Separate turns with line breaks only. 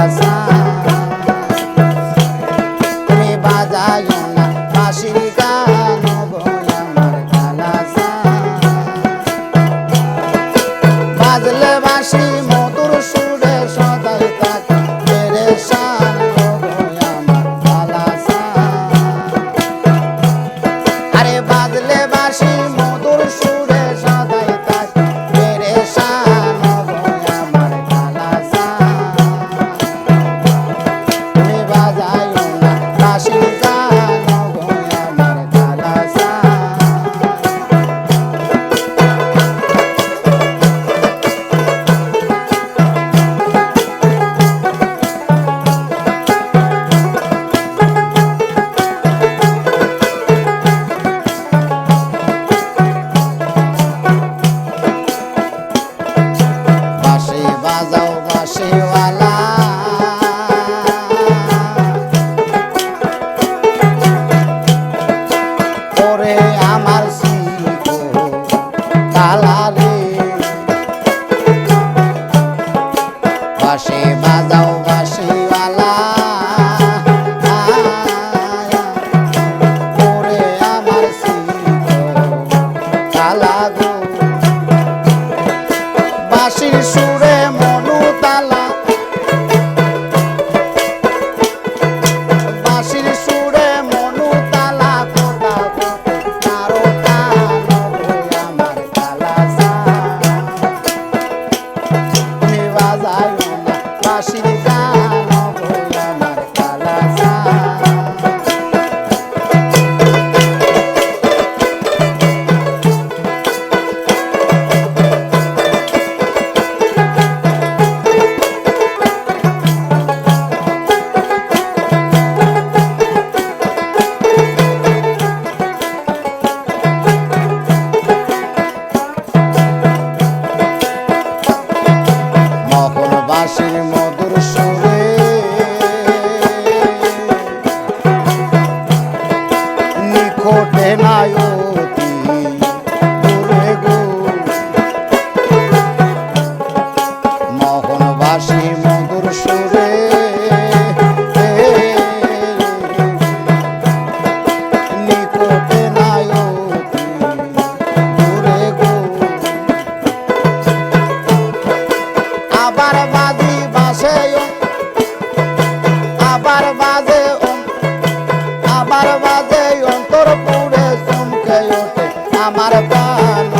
casar. আকাশেওয়ালা ওরে আমার কালারে বাসে বাজাও বাসিওয়ালা ওরে আমার কালা গো বাসির সুরে যায় মোহনবাসী মধুর সুরে নিকটে নায় দূরে আবার বাজি বাসে আবার বাজে আবার বাজে আমার প্রাণ